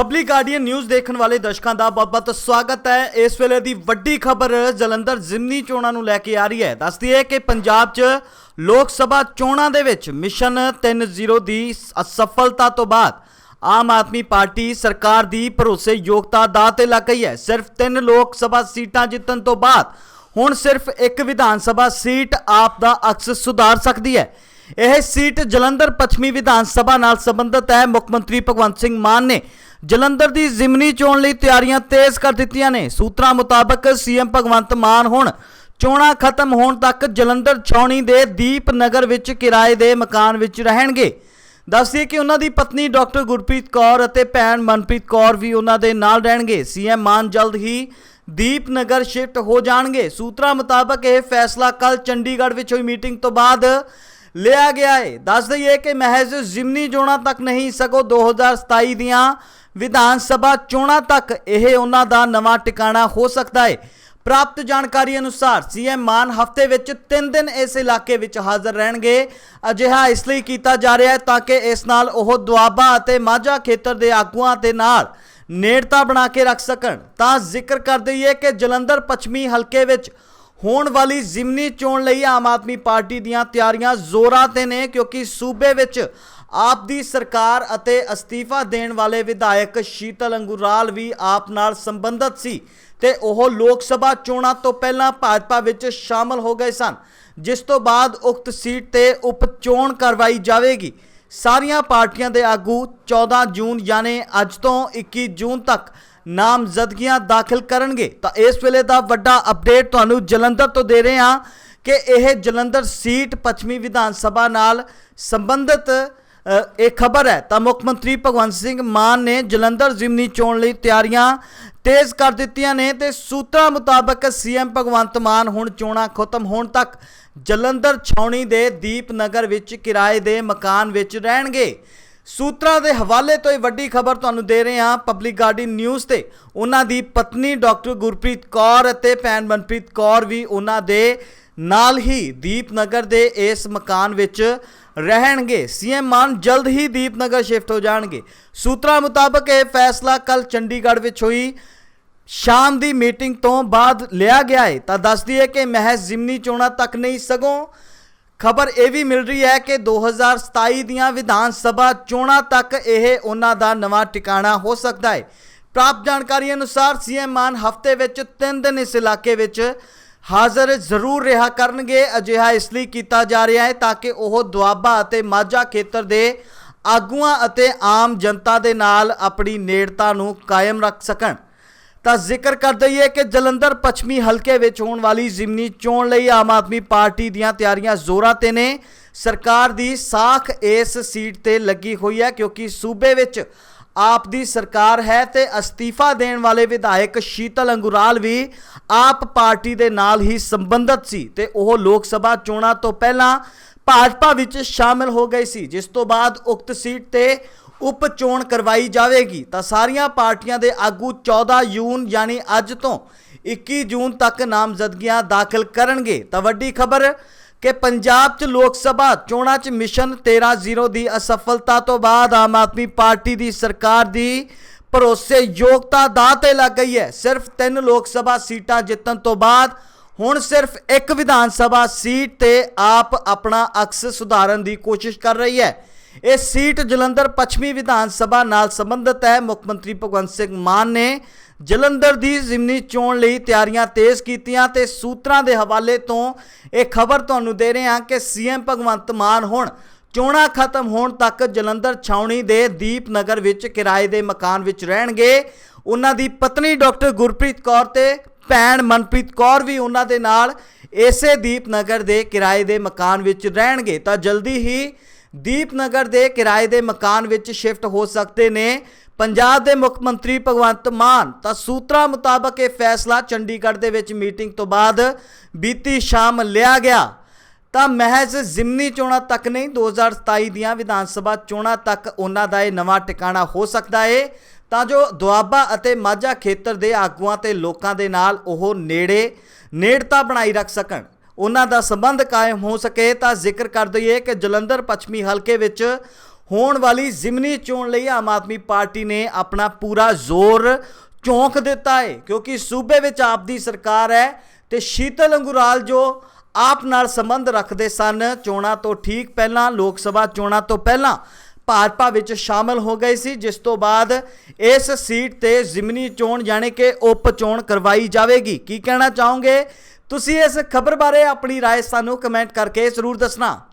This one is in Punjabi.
ਪਬਲਿਕ ਗਾਰਡੀਅਨ ਨਿਊਜ਼ ਦੇਖਣ ਵਾਲੇ ਦਰਸ਼ਕਾਂ ਦਾ ਬਹੁਤ-ਬਹੁਤ ਸਵਾਗਤ ਹੈ। ਇਸ ਵੇਲੇ ਦੀ ਵੱਡੀ ਖਬਰ ਜਲੰਧਰ ਜ਼ਿਮਨੀ ਚੋਣਾਂ ਨੂੰ ਲੈ ਕੇ ਆ ਰਹੀ ਹੈ। ਦੱਸਦੀ ਹੈ ਕਿ ਪੰਜਾਬ 'ਚ ਲੋਕ ਸਭਾ ਚੋਣਾਂ ਦੇ ਵਿੱਚ ਮਿਸ਼ਨ 30 ਦੀ ਅਸਫਲਤਾ ਤੋਂ ਬਾਅਦ ਆਮ ਆਦਮੀ ਪਾਰਟੀ ਸਰਕਾਰ ਦੀ ਭਰੋਸੇ ਯੋਗਤਾ ਦਾ ਤੇ ਲੱਗ ਗਈ ਹੈ। ਸਿਰਫ ਤਿੰਨ ਲੋਕ ਸਭਾ ਸੀਟਾਂ ਜਿੱਤਣ ਤੋਂ ਬਾਅਦ ਹੁਣ ਸਿਰਫ ਇੱਕ ਵਿਧਾਨ ਸਭਾ ਸੀਟ ਆਪ ਦਾ ਅਕਸ ਸੁਧਾਰ ਸਕਦੀ ਹੈ। ਇਹ ਸੀਟ ਜਲੰਧਰ ਪੱਛਮੀ ਵਿਧਾਨ ਸਭਾ ਨਾਲ ਸੰਬੰਧਿਤ ਹੈ। ਮੁੱਖ ਮੰਤਰੀ ਭਗਵੰਤ ਸਿੰਘ ਮਾਨ ਨੇ ਜਲੰਧਰ ਦੀ ਜ਼ਿਮਨੀ ਚੋਣ ਲਈ ਤਿਆਰੀਆਂ ਤੇਜ਼ ਕਰ ਦਿੱਤੀਆਂ ਨੇ। ਸੂਤਰਾਂ ਮੁਤਾਬਕ ਸੀਐਮ ਭਗਵੰਤ ਮਾਨ ਹੁਣ ਚੋਣਾਂ ਖਤਮ ਹੋਣ ਤੱਕ ਜਲੰਧਰ ਛਾਉਣੀ ਦੇ ਦੀਪ ਨਗਰ ਵਿੱਚ ਕਿਰਾਏ ਦੇ ਮਕਾਨ ਵਿੱਚ ਰਹਿਣਗੇ। ਦੱਸਦੇ ਕਿ ਉਹਨਾਂ ਦੀ ਪਤਨੀ ਡਾਕਟਰ ਗੁਰਪ੍ਰੀਤ ਕੌਰ ਅਤੇ ਭੈਣ ਮਨਪ੍ਰੀਤ ਕੌਰ ਵੀ ਉਹਨਾਂ ਦੇ ਨਾਲ ਰਹਿਣਗੇ। ਸੀਐਮ ਮਾਨ ਜਲਦ ਹੀ ਦੀਪ ਨਗਰ ਸ਼ਿਫਟ ਹੋ ਜਾਣਗੇ। ਸੂਤਰਾਂ ਮੁਤਾਬਕ ਇਹ ਫੈਸਲਾ ਕੱਲ ਚੰਡੀਗੜ੍ਹ ਵਿੱਚ ਹੋਈ ਮੀਟਿੰਗ ਤੋਂ ਬਾਅਦ ਲਿਆ ਗਿਆ ਹੈ ਦੱਸ ਦਈਏ ਕਿ ਮਹਿਜ਼ ਜ਼ਿਮਨੀ ਚੋਣਾਂ ਤੱਕ ਨਹੀਂ, ਸਗੋਂ 2027 ਦੀਆਂ ਵਿਧਾਨ ਸਭਾ ਚੋਣਾਂ ਤੱਕ ਇਹ ਉਹਨਾਂ ਦਾ ਨਵਾਂ ਟਿਕਾਣਾ ਹੋ ਸਕਦਾ ਹੈ ਪ੍ਰਾਪਤ ਜਾਣਕਾਰੀ ਅਨੁਸਾਰ ਸੀਐਮ ਮਾਨ ਹਫ਼ਤੇ ਵਿੱਚ 3 ਦਿਨ ਇਸ ਇਲਾਕੇ ਵਿੱਚ ਹਾਜ਼ਰ ਰਹਿਣਗੇ। ਅਜਿਹਾ ਇਸ ਲਈ ਕੀਤਾ ਜਾ ਰਿਹਾ ਹੈ ਤਾਂ ਕਿ ਇਸ ਨਾਲ ਉਹ ਦੁਆਬਾ ਅਤੇ ਮਾਝਾ ਖੇਤਰ ਦੇ ਆਗੂਆਂ ਦੇ ਨਾਲ ਨੇੜਤਾ ਬਣਾ ਕੇ ਰੱਖ ਸਕਣ। ਤਾਂ ਜ਼ਿਕਰ ਕਰ ਦਈਏ ਕਿ ਜਲੰਧਰ ਪੱਛਮੀ ਹਲਕੇ ਵਿੱਚ ਹੋਣ ਵਾਲੀ ਜ਼ਿਮਨੀ ਚੋਣ ਲਈ ਆਮ ਆਦਮੀ ਪਾਰਟੀ ਦੀਆਂ ਤਿਆਰੀਆਂ ਜ਼ੋਰਾਂ ਤੇ ਨੇ ਕਿਉਂਕਿ ਸੂਬੇ ਵਿੱਚ ਆਪ ਦੀ ਸਰਕਾਰ ਅਤੇ ਅਸਤੀਫਾ ਦੇਣ ਵਾਲੇ ਵਿਧਾਇਕ ਸ਼ੀਤਲ ਅੰਗੁਰਾਲ ਵੀ ਆਪ ਨਾਲ ਸੰਬੰਧਤ ਸੀ ਤੇ ਉਹ ਲੋਕ ਸਭਾ ਚੋਣਾਂ ਤੋਂ ਪਹਿਲਾਂ ਭਾਜਪਾ ਵਿੱਚ ਸ਼ਾਮਲ ਹੋ ਗਏ ਸਨ, ਜਿਸ ਤੋਂ ਬਾਅਦ ਉਕਤ ਸੀਟ ਤੇ ਉਪ ਚੋਣ ਕਰਵਾਈ ਜਾਵੇਗੀ। ਸਾਰੀਆਂ ਪਾਰਟੀਆਂ ਦੇ ਆਗੂ 14 ਜੂਨ, ਯਾਨੀ ਅੱਜ ਤੋਂ 21 ਜੂਨ ਤੱਕ ਨਾਮਜ਼ਦਗੀਆਂ ਦਾਖਲ ਕਰਨਗੇ। ਤਾਂ ਇਸ ਵੇਲੇ ਦਾ ਵੱਡਾ ਅਪਡੇਟ ਤੁਹਾਨੂੰ ਜਲੰਧਰ ਤੋਂ ਦੇ ਰਹੇ ਹਾਂ ਕਿ ਇਹ ਜਲੰਧਰ ਸੀਟ ਪੱਛਮੀ ਵਿਧਾਨ ਸਭਾ ਨਾਲ ਸੰਬੰਧਿਤ ਇਹ ਖਬਰ ਹੈ। ਤਾਂ ਮੁੱਖ ਮੰਤਰੀ ਭਗਵੰਤ ਸਿੰਘ ਮਾਨ ਨੇ ਜਲੰਧਰ ਜ਼ਿਮਨੀ ਚੋਣ ਲਈ ਤਿਆਰੀਆਂ ਤੇਜ਼ ਕਰ ਦਿੱਤੀਆਂ ਨੇ ਤੇ ਸੂਤਰਾਂ ਮੁਤਾਬਕ ਸੀਐਮ ਭਗਵੰਤ ਮਾਨ ਹੁਣ ਚੋਣਾਂ ਖਤਮ ਹੋਣ ਤੱਕ ਜਲੰਧਰ ਛਾਉਣੀ ਦੇ ਦੀਪਨਗਰ ਵਿੱਚ ਕਿਰਾਏ ਦੇ ਮਕਾਨ ਵਿੱਚ ਰਹਿਣਗੇ। ਸੂਤਰਾਂ ਦੇ ਹਵਾਲੇ ਤੋਂ ਇਹ ਵੱਡੀ ਖਬਰ ਤੁਹਾਨੂੰ ਦੇ ਰਹੇ ਹਾਂ। ਪਬਲਿਕ ਗਾਰਡਨ ਨਿਊਜ਼ ਤੇ ਉਹਨਾਂ ਦੀ ਪਤਨੀ ਡਾਕਟਰ ਗੁਰਪ੍ਰੀਤ ਕੌਰ ਅਤੇ ਭੈਣ ਮਨਪ੍ਰੀਤ ਕੌਰ ਵੀ ਉਹਨਾਂ ਦੇ ਨਾਲ ਹੀ ਦੀਪਨਗਰ ਦੇ ਇਸ ਮਕਾਨ ਵਿੱਚ ਰਹਿਣਗੇ। ਸੀਐਮ ਮਾਨ ਜਲਦ ਹੀ ਦੀਪਨਗਰ ਸ਼ਿਫਟ ਹੋ ਜਾਣਗੇ। ਸੂਤਰਾਂ ਮੁਤਾਬਕ ਇਹ ਫੈਸਲਾ ਕੱਲ ਚੰਡੀਗੜ੍ਹ ਵਿੱਚ ਹੋਈ। ਸ਼ਾਮ ਦੀ ਮੀਟਿੰਗ ਤੋਂ ਬਾਅਦ ਲਿਆ ਗਿਆ ਹੈ ਤਾਂ ਦੱਸਦੀ ਹੈ ਕਿ ਮਹਿਜ਼ ਜ਼ਿਮਨੀ ਚੋਣਾਂ ਤੱਕ ਨਹੀਂ, ਸਗੋਂ ਖਬਰ ਇਹ ਵੀ ਮਿਲ ਰਹੀ ਹੈ ਕਿ 2027 ਦੀਆਂ ਵਿਧਾਨ ਸਭਾ ਚੋਣਾਂ ਤੱਕ ਇਹ ਉਹਨਾਂ ਦਾ ਨਵਾਂ ਟਿਕਾਣਾ ਹੋ ਸਕਦਾ ਹੈ। ਪ੍ਰਾਪਤ ਜਾਣਕਾਰੀ ਅਨੁਸਾਰ ਸੀਐਮ ਮਾਨ ਹਫ਼ਤੇ ਵਿੱਚ 3 ਦਿਨ ਇਸ ਇਲਾਕੇ ਵਿੱਚ ਹਾਜ਼ਰ ਜ਼ਰੂਰ ਰਿਹਾ ਕਰਨਗੇ। ਅਜਿਹਾ ਇਸ ਲਈ ਕੀਤਾ ਜਾ ਰਿਹਾ ਹੈ ਤਾਂ ਕਿ ਉਹ ਦੁਆਬਾ ਅਤੇ ਮਾਝਾ ਖੇਤਰ ਦੇ ਆਗੂਆਂ ਅਤੇ ਆਮ ਜਨਤਾ ਦੇ ਨਾਲ ਆਪਣੀ ਨੇੜਤਾ ਨੂੰ ਕਾਇਮ ਰੱਖ ਸਕਣ। ਤਾਂ ਜ਼ਿਕਰ ਕਰ ਦਈਏ ਕਿ ਜਲੰਧਰ ਪੱਛਮੀ ਹਲਕੇ ਵਿੱਚ ਹੋਣ ਵਾਲੀ ਜ਼ਿਮਨੀ ਚੋਣ ਲਈ ਆਮ ਆਦਮੀ ਪਾਰਟੀ ਦੀਆਂ ਤਿਆਰੀਆਂ ਜ਼ੋਰਾਂ ਤੇ ਨੇ। ਸਰਕਾਰ ਦੀ ਸਾਖ ਇਸ ਸੀਟ ਤੇ ਲੱਗੀ ਹੋਈ ਹੈ ਕਿਉਂਕਿ ਸੂਬੇ ਵਿੱਚ ਆਪ ਦੀ ਸਰਕਾਰ ਹੈ ਤੇ ਅਸਤੀਫਾ ਦੇਣ ਵਾਲੇ ਵਿਧਾਇਕ ਸ਼ੀਤਲ ਅੰਗੁਰਾਲ ਵੀ ਆਪ ਪਾਰਟੀ ਦੇ ਨਾਲ ਹੀ ਸੰਬੰਧਤ ਸੀ ਤੇ ਉਹ ਲੋਕ ਸਭਾ ਚੋਣਾਂ ਤੋਂ ਪਹਿਲਾਂ ਭਾਜਪਾ ਵਿੱਚ ਸ਼ਾਮਲ ਹੋ ਗਏ ਸੀ, ਜਿਸ ਤੋਂ ਬਾਅਦ ਉਕਤ ਸੀਟ ਤੇ ਉਪ ਚੋਣ ਕਰਵਾਈ ਜਾਵੇਗੀ, ਤਾਂ ਸਾਰੀਆਂ ਪਾਰਟੀਆਂ ਦੇ ਆਗੂ 14 ਜੂਨ ਯਾਨੀ ਅੱਜ ਤੋਂ 21 ਜੂਨ ਤੱਕ ਨਾਮਜ਼ਦਗੀਆਂ ਦਾਖਲ ਕਰਨਗੇ। ਤਾਂ ਵੱਡੀ ਖਬਰ ਕਿ ਪੰਜਾਬ 'ਚ ਲੋਕ ਸਭਾ ਚੋਣਾਂ 'ਚ ਮਿਸ਼ਨ 13-0 ਦੀ ਅਸਫਲਤਾ ਤੋਂ ਬਾਅਦ ਆਮ ਆਦਮੀ ਪਾਰਟੀ ਦੀ ਸਰਕਾਰ ਦੀ ਭਰੋਸੇ ਯੋਗਤਾ ਦਾ ਤੇ ਲੱਗ ਗਈ ਹੈ। ਸਿਰਫ ਤਿੰਨ ਲੋਕ ਸਭਾ ਸੀਟਾਂ ਜਿੱਤਣ ਤੋਂ ਬਾਅਦ ਹੁਣ ਸਿਰਫ ਇੱਕ ਵਿਧਾਨ ਸਭਾ ਸੀਟ ਤੇ ਆਪ ਆਪਣਾ ਅਕਸ ਸੁਧਾਰਨ ਦੀ ਕੋਸ਼ਿਸ਼ ਕਰ ਰਹੀ ਹੈ। ਇਹ ਸੀਟ ਜਲੰਧਰ ਪੱਛਮੀ ਵਿਧਾਨ ਸਭਾ ਨਾਲ ਸੰਬੰਧਿਤ ਹੈ। ਮੁੱਖ ਮੰਤਰੀ ਭਗਵੰਤ ਸਿੰਘ ਮਾਨ ਨੇ ਜਲੰਧਰ ਦੀ ਜ਼ਿਮਨੀ ਚੋਣ ਲਈ ਤਿਆਰੀਆਂ ਤੇਜ਼ ਕੀਤੀਆਂ ਤੇ ਸੂਤਰਾਂ ਦੇ ਹਵਾਲੇ ਤੋਂ ਇਹ ਖਬਰ ਤੁਹਾਨੂੰ ਦੇ ਰਹੇ ਹਾਂ ਕਿ ਸੀਐਮ ਭਗਵੰਤ ਮਾਨ ਹੁਣ ਚੋਣਾਂ ਖਤਮ ਹੋਣ ਤੱਕ ਜਲੰਧਰ ਛਾਉਣੀ ਦੇ ਦੀਪਨਗਰ ਵਿੱਚ ਕਿਰਾਏ ਦੇ ਮਕਾਨ ਵਿੱਚ ਰਹਿਣਗੇ। ਉਹਨਾਂ ਦੀ ਪਤਨੀ ਡਾਕਟਰ ਗੁਰਪ੍ਰੀਤ ਕੌਰ ਤੇ ਭੈਣ ਮਨਪ੍ਰੀਤ ਕੌਰ ਵੀ ਉਹਨਾਂ ਦੇ ਨਾਲ ਇਸੇ ਦੀਪਨਗਰ ਦੇ ਕਿਰਾਏ ਦੇ ਮਕਾਨ ਵਿੱਚ ਰਹਿਣਗੇ। ਤਾਂ ਜਲਦੀ ਹੀ ਦੀਪਨਗਰ ਦੇ ਕਿਰਾਏ ਦੇ ਮਕਾਨ ਵਿੱਚ ਸ਼ਿਫਟ ਹੋ ਸਕਦੇ ਨੇ। ਪੰਜਾਬ ਦੇ ਮੁੱਖ ਮੰਤਰੀ ਭਗਵੰਤ ਮਾਨ ਤਾਂ ਸੂਤਰਾਂ ਮੁਤਾਬਕ ਇਹ ਫੈਸਲਾ ਚੰਡੀਗੜ੍ਹ ਦੇ ਵਿੱਚ ਮੀਟਿੰਗ ਤੋਂ ਬਾਅਦ ਬੀਤੀ ਸ਼ਾਮ ਲਿਆ ਗਿਆ। ਤਾਂ ਮਹਿਜ਼ ਜ਼ਿਮਨੀ ਚੋਣਾਂ ਤੱਕ ਨਹੀਂ 2027 ਦੀਆਂ ਵਿਧਾਨ ਸਭਾ ਚੋਣਾਂ ਤੱਕ ਉਹਨਾਂ ਦਾ ਇਹ ਨਵਾਂ ਟਿਕਾਣਾ ਹੋ ਸਕਦਾ ਏ। ਤਾਂ ਜੋ ਦੁਆਬਾ ਅਤੇ ਮਾਝਾ ਖੇਤਰ ਦੇ ਆਗੂਆਂ ਤੇ ਲੋਕਾਂ ਦੇ ਨਾਲ ਉਹ ਨੇੜੇ, ਨੇੜਤਾ ਬਣਾਈ ਰੱਖ ਸਕਣ। ਉਹਨਾਂ ਦਾ ਸੰਬੰਧ ਕਾਇਮ ਹੋ ਸਕੇ ਤਾਂ ਜ਼ਿਕਰ ਕਰ ਦਈਏ ਕਿ ਜਲੰਧਰ ਪੱਛਮੀ ਹਲਕੇ ਵਿੱਚ ਹੋਣ ਵਾਲੀ ਜ਼ਿਮਨੀ ਚੋਣ ਲਈ ਆਮ ਆਦਮੀ ਪਾਰਟੀ ਨੇ ਆਪਣਾ ਪੂਰਾ ਜ਼ੋਰ ਝੋਂਕ ਦਿੱਤਾ ਹੈ, ਕਿਉਂਕਿ ਸੂਬੇ ਵਿੱਚ ਆਪ ਦੀ ਸਰਕਾਰ ਹੈ ਤੇ ਸ਼ੀਤਲ ਅੰਗੁਰਾਲ ਜੋ ਆਪ ਨਾਲ ਸੰਬੰਧ ਰੱਖਦੇ ਸਨ, ਚੋਣਾਂ ਤੋਂ ਠੀਕ ਪਹਿਲਾਂ, ਲੋਕ ਸਭਾ ਚੋਣਾਂ ਤੋਂ ਪਹਿਲਾਂ ਭਾਜਪਾ ਵਿੱਚ ਸ਼ਾਮਲ ਹੋ ਗਏ ਸੀ, ਜਿਸ ਤੋਂ ਬਾਅਦ ਇਸ ਸੀਟ ਤੇ ਜ਼ਿਮਨੀ ਚੋਣ ਜਾਣੇ ਕਿ ਉਪ ਚੋਣ ਕਰਵਾਈ ਜਾਵੇਗੀ। ਕੀ ਕਹਿਣਾ ਚਾਹੋਗੇ? ਤੁਸੀਂ ਇਸ ਖਬਰ ਬਾਰੇ ਆਪਣੀ رائے ਸਾਨੂੰ ਕਮੈਂਟ ਕਰਕੇ ਜ਼ਰੂਰ ਦੱਸਣਾ